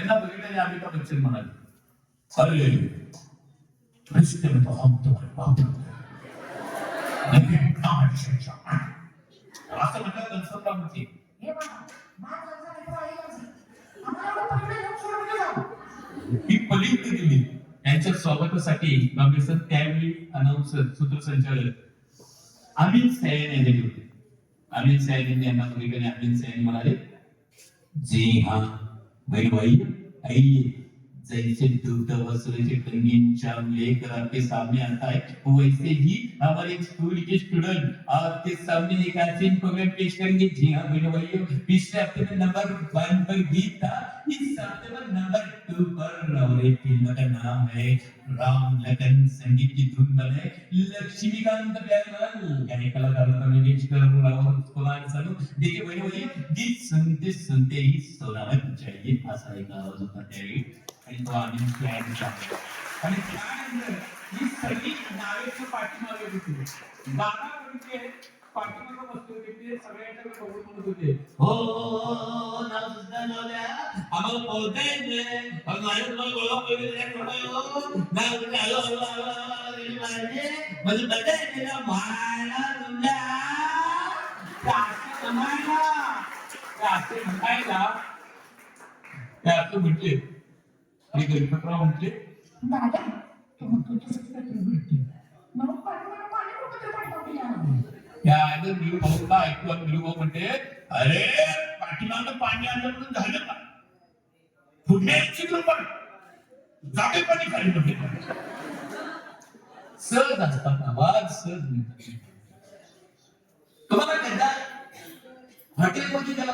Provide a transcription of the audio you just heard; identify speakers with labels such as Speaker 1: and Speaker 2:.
Speaker 1: त्यांना बघितल्याने अमिताभ बच्चन म्हणाले अरे हम तुम्हारे बाप लेकिन
Speaker 2: हे असा.
Speaker 1: ही पलीकडे गेली. त्यांच्या स्वागतासाठी काँग्रेसन त्यावेळी अनाउन्सर सूत्रसंचालक अमित सयान यांनी दिले होते. अमित सयान यांनी यांना बघितले अमित सयान म्हणाले जी हाँ भाई भाई आइए जैसे दूध वसूली से रंगीन चाम लेकर आपके सामने आता है वैसे ही हमारे स्कूल के स्टूडेंट आपके सामने एक ऐसी प्रोग्राम पेश करेंगे जी हाँ मेरे भाइयों पिछले हफ्ते में नंबर वन पर गीत. था इस हफ्ते में नंबर टू पर और एक फिल्म का नाम है राम लखन संगीत की धुन बने लक्ष्मीकांत प्यारलाल गाने कलाकार मंगेशकर राव कुमार सानू देखिए बड़े बड़े गीत सुनते सुनते ही सोना चाहिए असा एक आवाज होता त्यावेळी. आणि तो आम्ही प्लॅन आणि त्यानंतर ही सगळी नावेच्या पाठीमागे होती बारा वर्षे म्हणजे पाठीमागे बसले होते ते बघून म्हणत होते हो, हो, हो, हो नाव सुद्धा आम्हाला पोहता येत नाही. पण माझ्या तुम्हाला गोळा नाव म्हणजे आलो आलो आलो म्हणजे बघा मायला तुमच्या काशी म्हणायला ते असं म्हटले आणि गणपतराव म्हटले
Speaker 2: दादा, म्हणतो
Speaker 1: निळू भाऊला निळू भाऊ अरे पाठीमागं पाणी आलं म्हणून झालं का? पुण्याची पण. जागे पाणी खाली म्हणते सहज असतात आवाज सहज मिळतात तुम्हाला कदा हॉटेलमध्ये त्याला